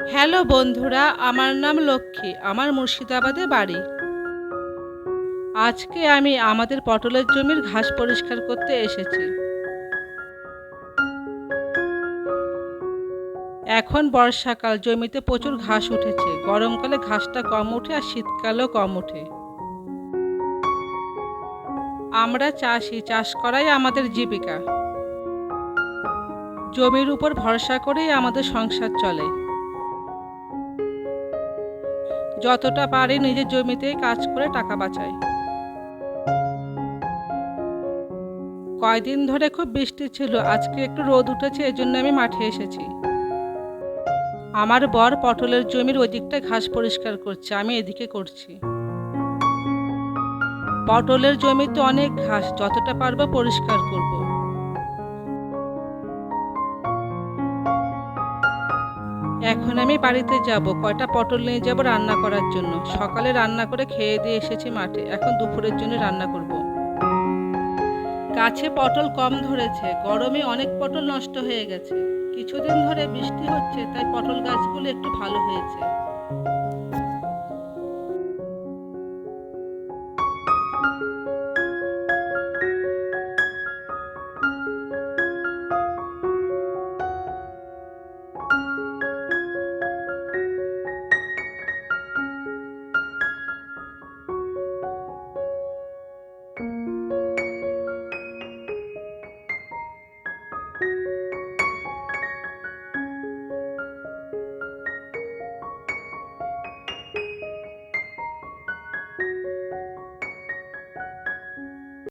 Hello বন্ধুরা, আমার নাম লক্ষ্মী, আমার মুর্শিদাবাদে বাড়ি। আজকে আমি আমাদের পটলের জমির ঘাস পরিষ্কার করতে এসেছি। এখন বর্ষাকাল, জমিতে প্রচুর ঘাস উঠেছে। গরমকালে ঘাসটা কম ওঠে আর শীতকালেও কম ওঠে। আমরা চাষি, চাষ করাই আমাদের জীবিকা। জমির উপর ভরসা করেই আমাদের সংসার চলে। যতটা পারি নিজের জমিতেই কাজ করে টাকা বাঁচাই। কয়দিন ধরে খুব বৃষ্টি ছিল, আজকে একটু রোদ উঠেছে, এজন্য আমি মাঠে এসেছি। আমার বর পটলের জমির ওই ঘাস পরিষ্কার করছে, আমি এদিকে করছি। পটলের জমিতে অনেক ঘাস, যতটা পারব পরিষ্কার করব। এখন আমি বাড়িতে যাব, কয়টা পটল নিয়ে যাব রান্না করার জন্য। সকালে রান্না করে খেয়ে দিয়ে এসেছি মাঠে, এখন দুপুরের জন্য রান্না করব। গাছে পটল কম ধরেছে, গরমে অনেক পটল নষ্ট হয়ে গেছে। কিছুদিন ধরে বৃষ্টি হচ্ছে, তাই পটল গাছগুলো একটু ভালো হয়েছে।